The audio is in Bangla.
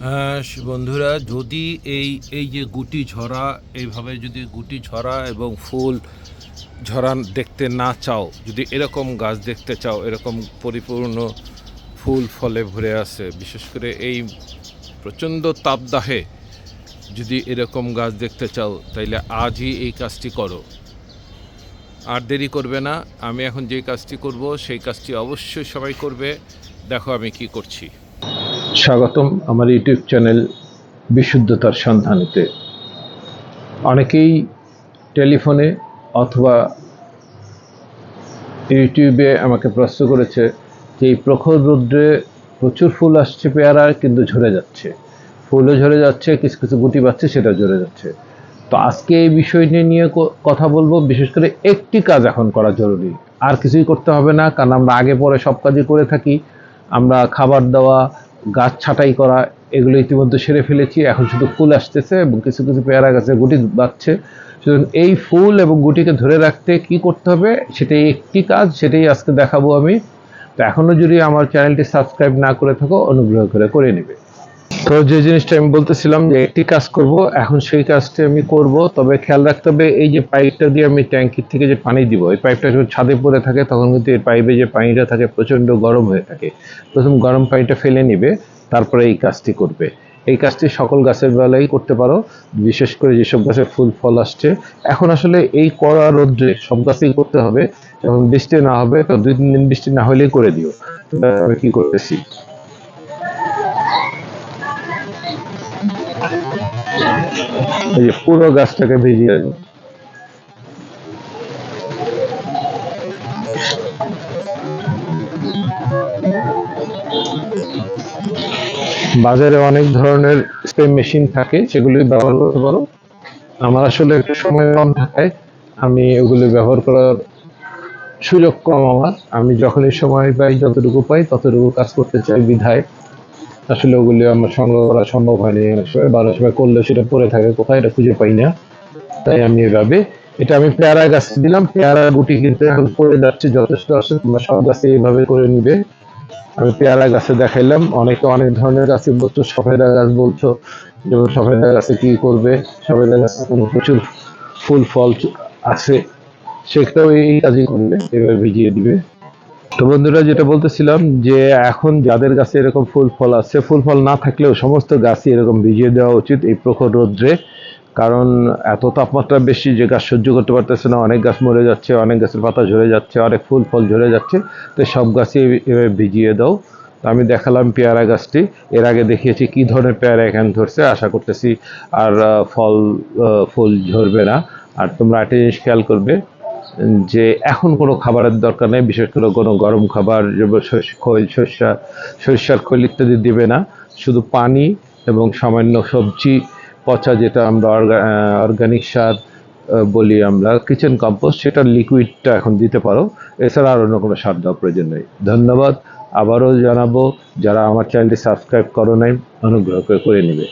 আহ, বন্ধুরা যদি এই এই যে গুটি ঝরা এইভাবে যদি গুটি ঝরা এবং ফুল ঝরা দেখতে না চাও যদি এরকম গাছ দেখতে চাও এরকম পরিপূর্ণ ফুল ফলে ভরে আছে বিশেষ করে এই প্রচণ্ড তাপদাহে যদি এরকম গাছ দেখতে চাও তাইলে আজই এই কাজটি করো। আর দেরি করবে না আমি এখন যে কাজটি করব সেই কাজটি অবশ্যই সবাই করবে দেখো আমি কি করছি। স্বাগতম আমার ইউটিউব চ্যানেল বিশুদ্ধতার সন্ধানেতে। অনেকেই টেলিফোনে অথবা ইউটিউবে আমাকে প্রশ্ন করেছে যে এই প্রখর রৌদ্রে প্রচুর ফুল আসছে পেয়ারার কিন্তু ঝরে যাচ্ছে। ফুলও ঝরে যাচ্ছে, কিছু কিছু গুটি পাচ্ছে সেটা ঝরে যাচ্ছে। তো আজকে এই বিষয়টি নিয়ে কথা বলব। বিশেষ করে একটি কাজ এখন করা জরুরি। আর কিছুই করতে হবে না, কারণ আমরা আগে পরে সব কাজই করে থাকি। আমরা খাবার দেওয়া গাছ ছাঁটাই করা, এগুলো ইতিমধ্যে সেরে ফেলেছি। এখন শুধু ফুল আসতেছে এবং কিছু কিছু পেয়ারা গাছের গুটি বাড়ছে সুতরাং এই ফুল এবং গুটিকে ধরে রাখতে কি করতে হবে, সেটাই একটি কাজ, সেটাই আজকে দেখাবো আমি। তো এখনও যদি আমার চ্যানেলটি সাবস্ক্রাইব না করে থাকো, অনুগ্রহ করে করে নেবে। তো যে জিনিসটা আমি বলতেছিলাম যে একটি কাজ করব, এখন সেই কাজটা আমি করব। তবে খেয়াল রাখতে হবে, এই যে পাইপটা দিয়ে আমি ট্যাঙ্কির থেকে যে পানি দিব, এই পাইপটা যখন ছাদে পড়ে থাকে, তখন কিন্তু এই পাইপে যে পানিটা থাকে প্রচণ্ড গরম হয়ে থাকে। প্রথম গরম পানিটা ফেলে নিবে, তারপরে এই কাজটি করবে। এই কাজটি সকল গাছের বেলায় করতে পারো, বিশেষ করে যেসব গাছে ফুল, ফল আসছে। এখন আসলে এই কড়া রোদ্রে সব গাছেই করতে হবে। যখন বৃষ্টি না হবে, তো দুই তিন দিন বৃষ্টি না হলেই করে দিও। কি করতেছি? এই পুরো গাছটাকে ভিজিয়ে। বাজারে অনেক ধরনের স্প্রে মেশিন থাকে, সেগুলি ব্যবহার করতে পারো। আমার আসলে একটু সময় কম থাকায় আমি ওগুলি ব্যবহার করার সুযোগ কম আমার। আমি যখনই সময় পাই, যতটুকু পাই, ততটুকু কাজ করতে চাই বিধায়। আসলে ওগুলি আমার সংগ্রহ করা সম্ভব হয়নি। অনেক সময় করলে সেটা পড়ে থাকে, কোথায় এটা খুঁজে পাই না। তাই আমি এভাবে, এটা আমি পেয়ারা গাছ দিলাম পেয়ারা গুটি কিন্তু এখন পড়ে যাচ্ছে, যথেষ্ট আছে, তোমরা সব গাছে এইভাবে করে নিবে। আমি পেয়ারা গাছে দেখাইলাম, অনেকে অনেক ধরনের গাছে বলছো, সফেদা গাছ বলছো, যেমন সফেদা গাছে কি করবে, সফেদা গাছে কোনো প্রচুর ফুল, ফল আছে, সেটাও এই কাজই করবে এবার ভিজিয়ে দিবে। তো বন্ধুরা যেটা বলতেছিলাম যে এখন যাদের গাছে এরকম ফুল ফল আছে, ফুল ফল না থাকলেও সমস্ত গাছই এরকম ভিজিয়ে দেওয়া উচিত এই প্রখর রৌদ্রে। কারণ এত তাপমাত্রা বেশি যে গাছ সহ্য করতে পারতেছে না, অনেক গাছ মরে যাচ্ছে, অনেক গাছের পাতা ঝরে যাচ্ছে, অনেক ফুল ফল ঝরে যাচ্ছে, তো সব গাছই এভাবে ভিজিয়ে দাও। আমি দেখালাম পেয়ারা গাছটি, এর আগে দেখিয়েছি কি ধরনের পেয়ারা এখানে ধরছে, আশা করতেছি আর ফল ফুল ঝরবে না। আর তোমরা একটা জিনিস খেয়াল করবে যে এখন কোনো খাবারের দরকার নেই, বিশেষ করে কোনো গরম খাবার সরিষা সরিষার খৈল ইত্যাদি দেবে না। শুধু পানি এবং সামান্য সবজি, পচা যেটা আমরা অর্গানিক সার বলি আমরা কিচেন কম্পোস্ট সেটার লিকুইডটা এখন দিতে পারো। এছাড়া আর অন্য কোনো সার দেওয়ার প্রয়োজন নেই। ধন্যবাদ। আবারও জানাব, যারা আমার চ্যানেলটি সাবস্ক্রাইব করো নাই, অনুগ্রহ করে করে নেবে।